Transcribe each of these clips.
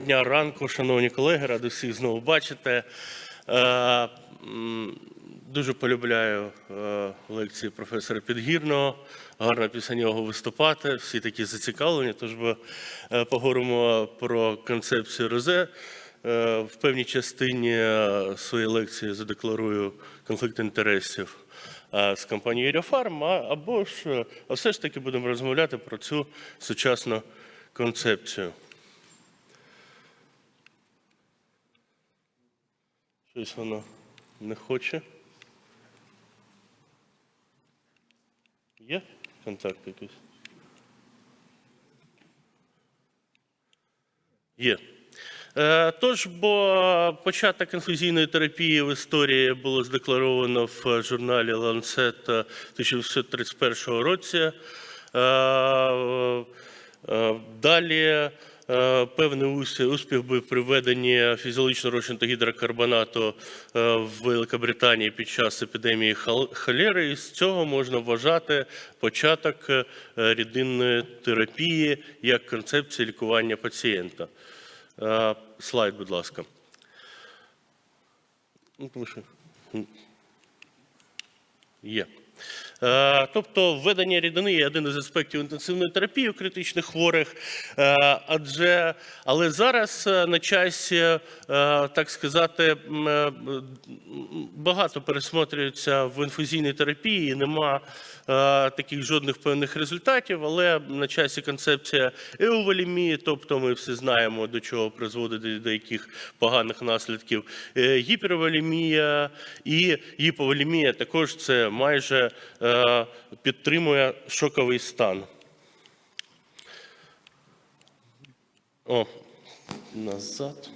Дня ранку, шановні колеги, радий всіх знову бачити. Е, Дуже полюбляю е, лекції професора Підгірного. Гарно після нього виступати. Всі такі зацікавлені. Тож ми е, поговоримо про концепцію Розе. Е, В певній частині своєї лекції задекларую конфлікт інтересів з компанією Еріофарм, а- або ж а все ж таки будемо розмовляти про цю сучасну концепцію. Щось воно не хоче. Є контакт якийсь? Є. Е, Тож, бо початок інфузійної терапії в історії було задекларовано в журналі Lancet 1931 році. Е, е, Далі певний успіх був при введенні фізіологічно розчинного гідрокарбонату е, в Великобританії під час епідемії хол- холери. І з цього можна вважати початок е, рідинної терапії як концепції лікування пацієнта. Е, Слайд, будь ласка. Ну, Є. Е, Тобто введення рідини є один із аспектів інтенсивної терапії у критичних хворих, е, адже але зараз е, на часі, е, так сказати, е, багато пересмотрюється в інфузійній терапії, нема е, таких жодних певних результатів, але на часі концепція еуволемії, тобто ми всі знаємо, до чого призводить до деяких поганих наслідків. Е, Гіперволемія і гіповолемія також це майже е, підтримує шоковий стан. О, назад.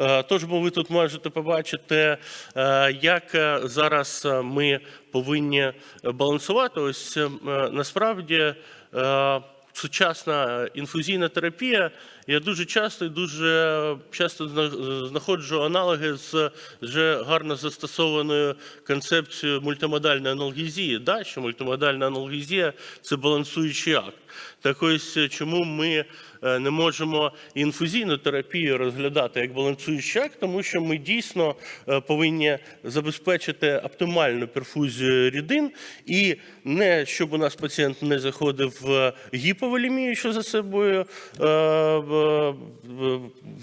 Е, Тож, бо ви тут можете побачити, е, як е, зараз е, ми повинні балансувати. Ось е, насправді е, сучасна інфузійна терапія. Я дуже часто і дуже часто зна- знаходжу аналоги з вже гарно застосованою концепцією мультимодальної аналгезії. Да, що мультимодальна аналгезія це балансуючий акт. Так ось е, чому ми е, не можемо інфузійну терапію розглядати як балансуючий акт, тому що ми дійсно е, повинні забезпечити оптимальну перфузію рідин і не щоб у нас пацієнт не заходив в гіповолемію, що за собою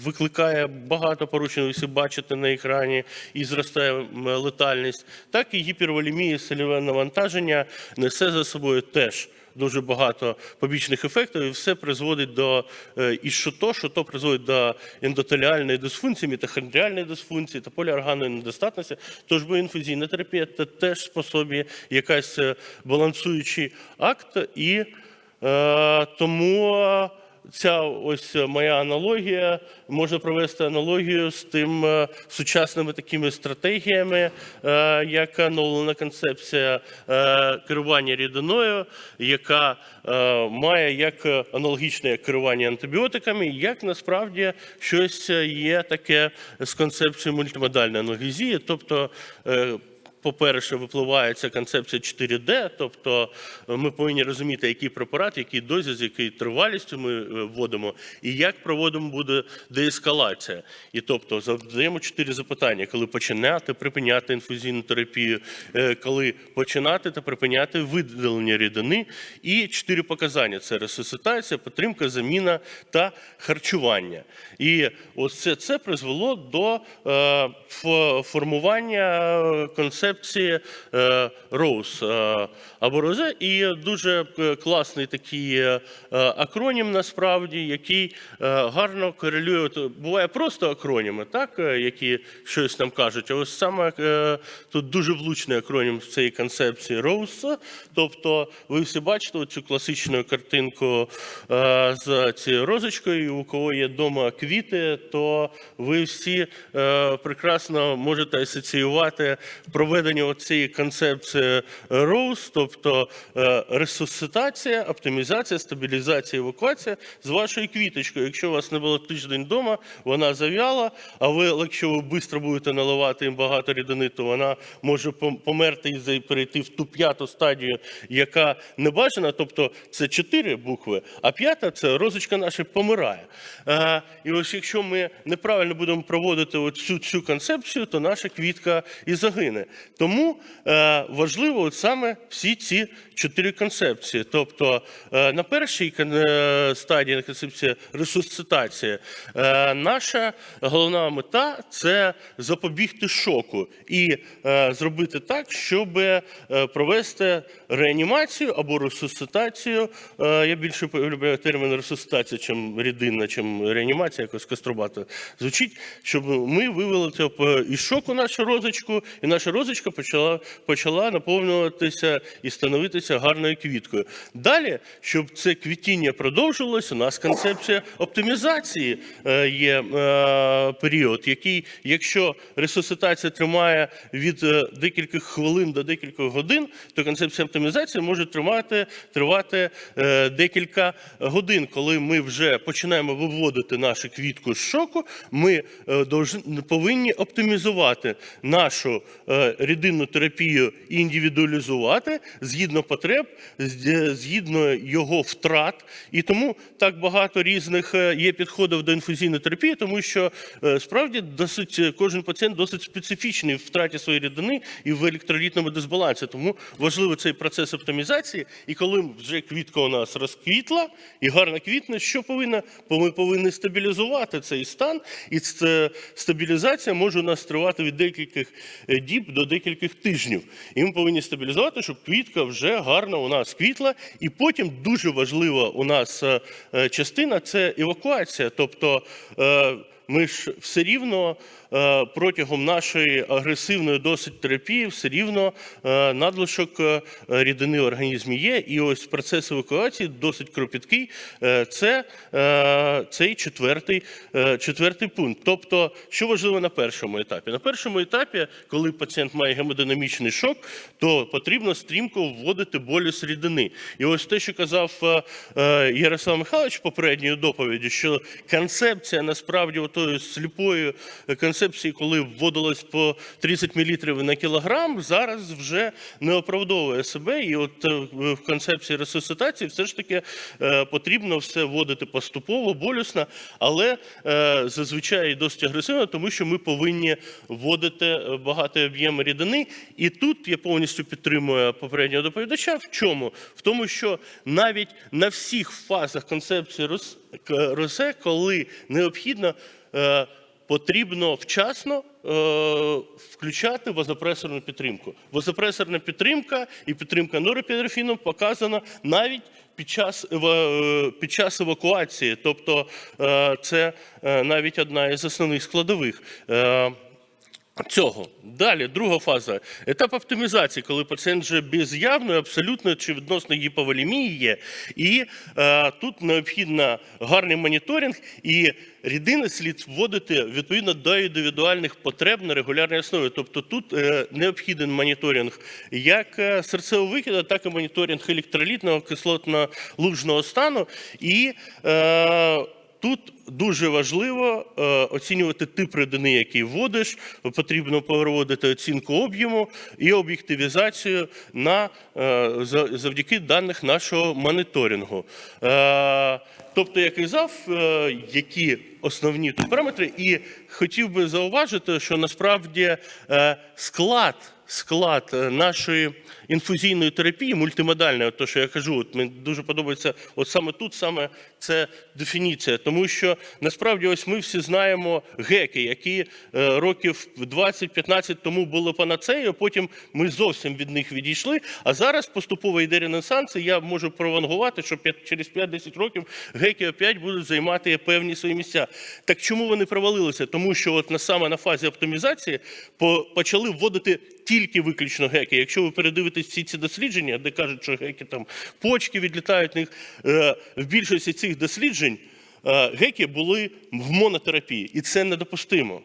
викликає багато порушень, всі бачите на екрані, і зростає летальність, так і гіперволемія, сольове навантаження несе за собою теж дуже багато побічних ефектів, і все призводить до е, і що то, що то призводить до ендотеліальної дисфункції, мітохондріальної дисфункції та поліорганної недостатності. Тож бо інфузійна терапія це теж способі якась е, балансуючий акт, і е, тому. Е, Ця ось моя аналогія можна провести аналогію з тим е, сучасними такими стратегіями, е, як оновлена концепція е, керування рідиною, яка е, має як аналогічне керування антибіотиками, як насправді щось є таке з концепцією мультимодальної аналгезії, тобто. По-перше, випливає ця концепція 4D, тобто е, ми повинні розуміти, який препарат, який дозі, з якою тривалістю ми е, вводимо, і як проводимо буде деескалація. І тобто задаємо чотири запитання: коли починати, припиняти інфузійну терапію, е, коли починати та припиняти видалення рідини, і чотири показання: це ресуситація, підтримка, заміна та харчування. І ось це, це призвело до формування е, концепції е, Роуз е, або Розе. І дуже е, класний такий е, е, акронім, насправді, який е, гарно корелює. Буває просто акроніми, так, е, які щось нам кажуть. А ось саме е, тут дуже влучний акронім з цієї концепції Роуз. Тобто, ви всі бачите цю класичну картинку е, з цією розочкою. і У кого є вдома квіти, то ви всі е, прекрасно можете асоціювати проведення введення цієї концепції ROSE, тобто е, ресусцитація, оптимізація, стабілізація, евакуація з вашою квіточкою. Якщо у вас не було тиждень вдома, вона зав'яла, а ви, якщо ви швидко будете наливати їм багато рідини, то вона може померти і перейти в ту п'яту стадію, яка не бажана. Тобто це чотири букви, а п'ята це розочка наша помирає. Е, І ось якщо ми неправильно будемо проводити цю, цю концепцію, то наша квітка і загине. Тому е, важливо от саме всі ці чотири концепції. Тобто е, на першій е, стадії концепція ресусцитація, наша головна мета це запобігти шоку і зробити так, щоб провести реанімацію або ресусцитацію. Я більше полюбляю термін ресусцитація, чим рідинна, чим реанімація, якось кострубато звучить, щоб ми вивели п- із шоку нашу розочку, і наша розочка почала, почала наповнюватися і становитися гарною квіткою. Далі, щоб це квітіння продовжилось, у нас концепція оптимізації е, є е, період, який, якщо ресусцитація тримає від е, декількох хвилин до декількох годин, то концепція оптимізації може тримати, тривати декілька годин. Коли ми вже починаємо виводити нашу квітку з шоку, ми повинні оптимізувати нашу рідинну терапію індивідуалізувати згідно потреб, згідно його втрат. І тому так багато різних е, є підходів до інфузійної терапії, тому що е, справді досить е, кожен пацієнт досить специфічний в втраті своєї рідини і в електролітному дисбалансі. Тому важливий цей процес оптимізації. І коли вже квітка у нас розквітла і гарно квітне, що повинна? Ми повинні стабілізувати цей стан, і стабілізація може у нас тривати від декількох діб до декількох тижнів. І ми повинні стабілізувати, щоб квітка вже гарно у нас квітла. І потім дуже важлива у нас е, частина це евакуація. Тобто е, ми ж все рівно е, протягом нашої агресивної досить терапії все рівно е, надлишок е, рідини в організмі є. І ось процес евакуації досить кропіткий. Це цей четвертий, четвертий пункт. Тобто, що важливо на першому етапі? На першому етапі, коли пацієнт має гемодинамічний шок, то потрібно стрімко вводити болюс рідини. І ось те, що казав Ярослав Михайлович в попередньої доповіді, що концепція насправді отої сліпої концепції, коли вводилось по 30 мл на кілограм, зараз вже не оправдовує себе. І от е, в концепції ресусцитації все ж таки е, потрібно все вводити поступово, болісно, але е, зазвичай досить агресивно, тому що ми повинні вводити багатий об'єм рідини. І тут я повністю підтримую попереднього доповідача. В чому? В тому, що навіть на всіх фазах концепції Рос- Росе, коли необхідно. е, Потрібно вчасно е, включати вазопресорну підтримку. Вазопресорна підтримка і підтримка норопідрофіном показана навіть під час, е, під час евакуації. Тобто це навіть одна із основних складових. Цього далі друга фаза етап оптимізації, коли пацієнт вже без явної, абсолютно чи відносної гіповолемії є, і е, тут необхідно гарний моніторинг, і рідини слід вводити відповідно до індивідуальних потреб на регулярній основі. Тобто тут е, необхіден моніторинг як е, серцевого викиду, так і моніторинг електролітного кислотно-лужного стану. І е, Тут дуже важливо е, оцінювати тип рідини, який вводиш. Потрібно проводити оцінку об'єму і об'єктивізацію на е, завдяки даних нашого моніторингу. Е, тобто, я казав, які основні тут параметри, і хотів би зауважити, що насправді склад. Склад нашої інфузійної терапії мультимодальної, то, що я кажу, от мені дуже подобається, от саме тут саме це дефініція, тому що насправді ось ми всі знаємо геки, які е, років 20-15 тому були панацеєю, потім ми зовсім від них відійшли. А зараз поступово йде ренесанс, і я можу провангувати, що через 5-10 років геки опять будуть займати певні свої місця. Так чому вони провалилися? Тому що от на саме на фазі оптимізації почали вводити тільки виключно геки. Якщо ви передивитесь всі ці дослідження, де кажуть, що геки там почки відлітають в них, е, в більшості цих досліджень е, геки були в монотерапії, і це недопустимо.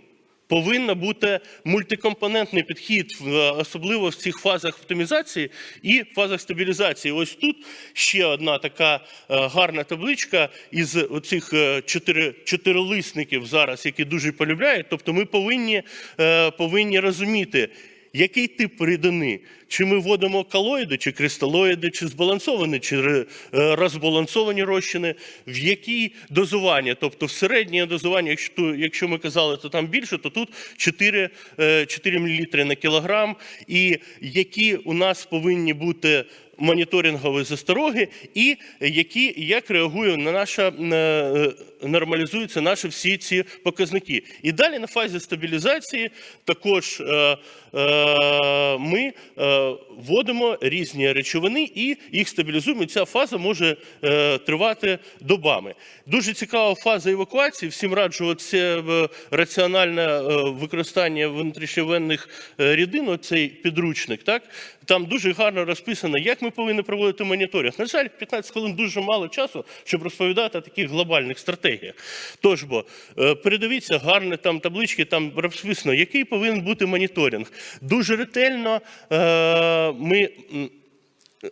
Повинен бути мультикомпонентний підхід, особливо в цих фазах оптимізації і фазах стабілізації. Ось тут ще одна така е, гарна табличка із оцих е, чотири, чотирилисників зараз, які дуже полюбляють. Тобто ми повинні, е, повинні розуміти, який тип рідини? Чи ми вводимо калоїди, чи кристалоїди, чи збалансовані, чи е, розбалансовані розчини, в які дозування? Тобто в середнє дозування, якщо, якщо ми казали, то там більше, то тут 4, е, 4 мл на кілограм. І які у нас повинні бути моніторингові застороги, і які як реагує на наша е, нормалізуються наші всі ці показники. І далі на фазі стабілізації також е, е, ми е, вводимо різні речовини і їх стабілізуємо. Ця фаза може е, тривати добами. Дуже цікава фаза евакуації. Всім раджу це е, раціональне е, використання внутрішньовенних е, рідин, цей підручник. Так там дуже гарно розписано, як ми повинні проводити моніторинг. На жаль, 15 хвилин дуже мало часу, щоб розповідати о таких глобальних стратегіях. Тож бо е, передивіться гарні там таблички, там розписано, який повинен бути моніторинг. Дуже ретельно е, ми.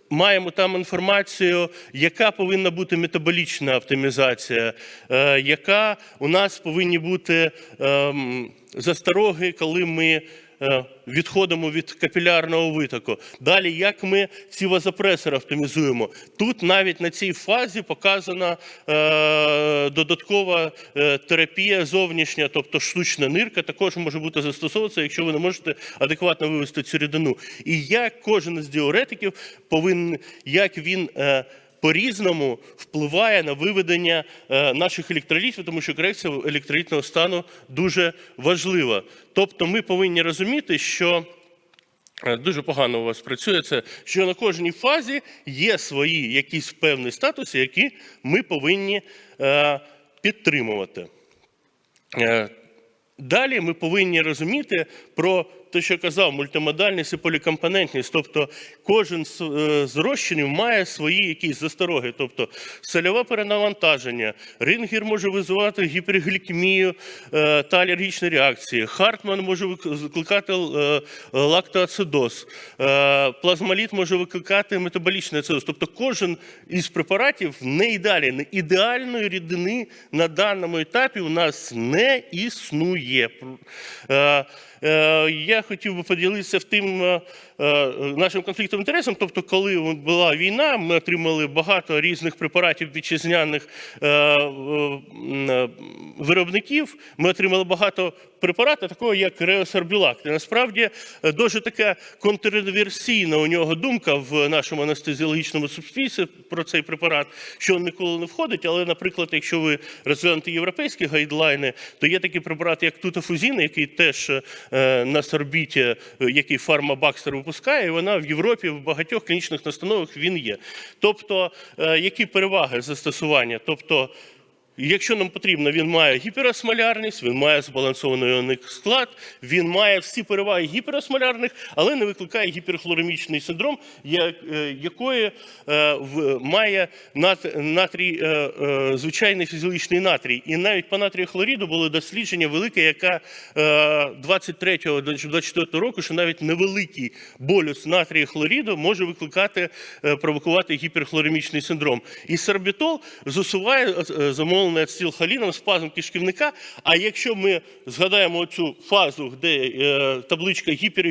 Маємо там інформацію, яка повинна бути метаболічна оптимізація, е, яка у нас повинні бути ем, застороги, коли ми відходимо від капілярного витоку. Далі, як ми ці вазопресори оптимізуємо. Тут навіть на цій фазі показана е, додаткова е, терапія зовнішня, тобто штучна нирка, також може бути застосовуватися, якщо ви не можете адекватно вивести цю рідину. І як кожен із діуретиків повинен, як він. По-різному впливає на виведення е, наших електролітів, тому що корекція електролітного стану дуже важлива. Тобто ми повинні розуміти, що е, дуже погано у вас працює це, що на кожній фазі є свої якісь певні статуси, які ми повинні е, підтримувати. Далі ми повинні розуміти про те, що я казав, мультимодальність і полікомпонентність. Тобто кожен з е, розчинів має свої якісь застороги. Тобто сольове перенавантаження, рингер може визивати гіперглікемію е, та алергічні реакції. Хартман може викликати е, лактоацидоз. Плазмоліт може викликати метаболічний ацидоз. Тобто кожен із препаратів не ідеальний. Ідеальної рідини на даному етапі у нас не існує. Е, Я хотів би поділитися в тим е, е, нашим конфліктом інтересом. Тобто, коли була війна, ми отримали багато різних препаратів вітчизняних виробників. Ми отримали багато препаратів, такого як реосорбілакт. Насправді е, дуже така контрверсійна у нього думка в нашому анестезіологічному суспільстві про цей препарат, що він ніколи не входить. Але, наприклад, якщо ви розглянете європейські гайдлайни, то є такий препарат, як тутафузін, який теж е, на сорбіті, е, який фармабакстер випускає, і вона в Європі в багатьох клінічних настановах він є. Тобто, які переваги застосування? Тобто, Якщо нам потрібно, він має гіперосмолярність, він має збалансований іонний склад, він має всі переваги гіперосмолярних, але не викликає гіперхлоремічний синдром, е, якої е, має нат- натрій, е, звичайний фізіологічний натрій. І навіть по натрію хлоріду було дослідження велике, яка 23-24 року, що навіть невеликий болюс натрію хлоріду може викликати, провокувати гіперхлоремічний синдром. І сорбітол зусуває е, замовлений ацетилхоліном спазм кишківника. А якщо ми згадаємо цю фазу, де е, табличка гіпер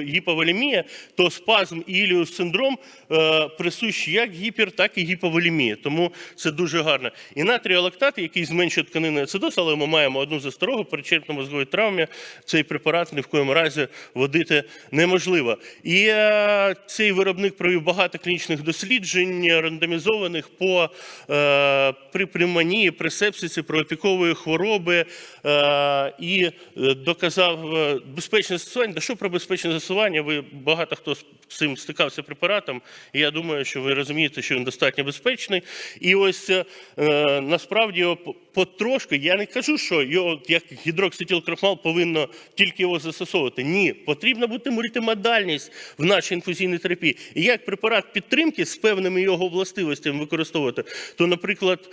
гіповолемія, то спазм і іліус синдром е, присущі як гіпер, так і гіповолемія. Тому це дуже гарно. І натріолактат, який зменшує тканинний ацидоз, але ми маємо одну засторогу при черепно-мозговій травмі. Цей препарат ні в коєму разі водити неможливо. І е, цей виробник провів багато клінічних досліджень, рандомізованих по е, при пневмонії, при сепсисі, при опікової хвороби е, і е, доказав е, безпечне застосування. Та що про безпечне застосування? Ви багато хто з цим стикався препаратом. І я думаю, що ви розумієте, що він достатньо безпечний. І ось насправді його по- потрошки, я не кажу, що його як гідрокситилкрахмал повинно тільки його застосовувати. Ні, потрібна бути мультимодальність в нашій інфузійній терапії. І як препарат підтримки з певними його властивостями використовувати, то, наприклад,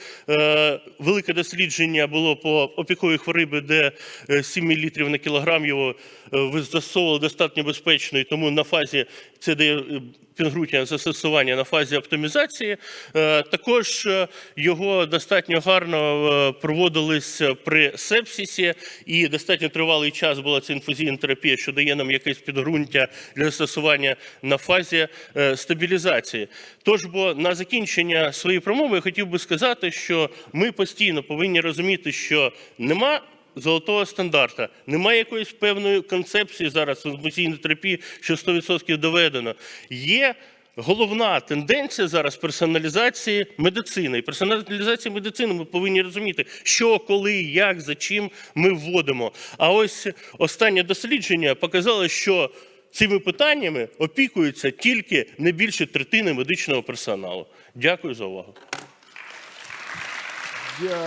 велике дослідження було по опіковій хворобі, де е, 7 мл на кілограм його е, застосовували достатньо безпечно, і тому на фазі це дає е, пінгрутня застосування на фазі оптимізації. Е, Також е, його достатньо гарно е, проводились при сепсисі, і достатньо тривалий час була ця інфузійна терапія, що дає нам якесь підґрунтя для застосування на фазі е, стабілізації. Тож, бо на закінчення своєї промови я хотів би сказати, що ми постійно повинні розуміти, що нема золотого стандарта, немає якоїсь певної концепції зараз в інфузійній терапії, що 100% доведено. Є головна тенденція зараз персоналізації медицини. І персоналізації медицини ми повинні розуміти, що, коли, як, за чим ми вводимо. А ось останнє дослідження показало, що цими питаннями опікуються тільки не більше третини медичного персоналу. Дякую за увагу. Yeah.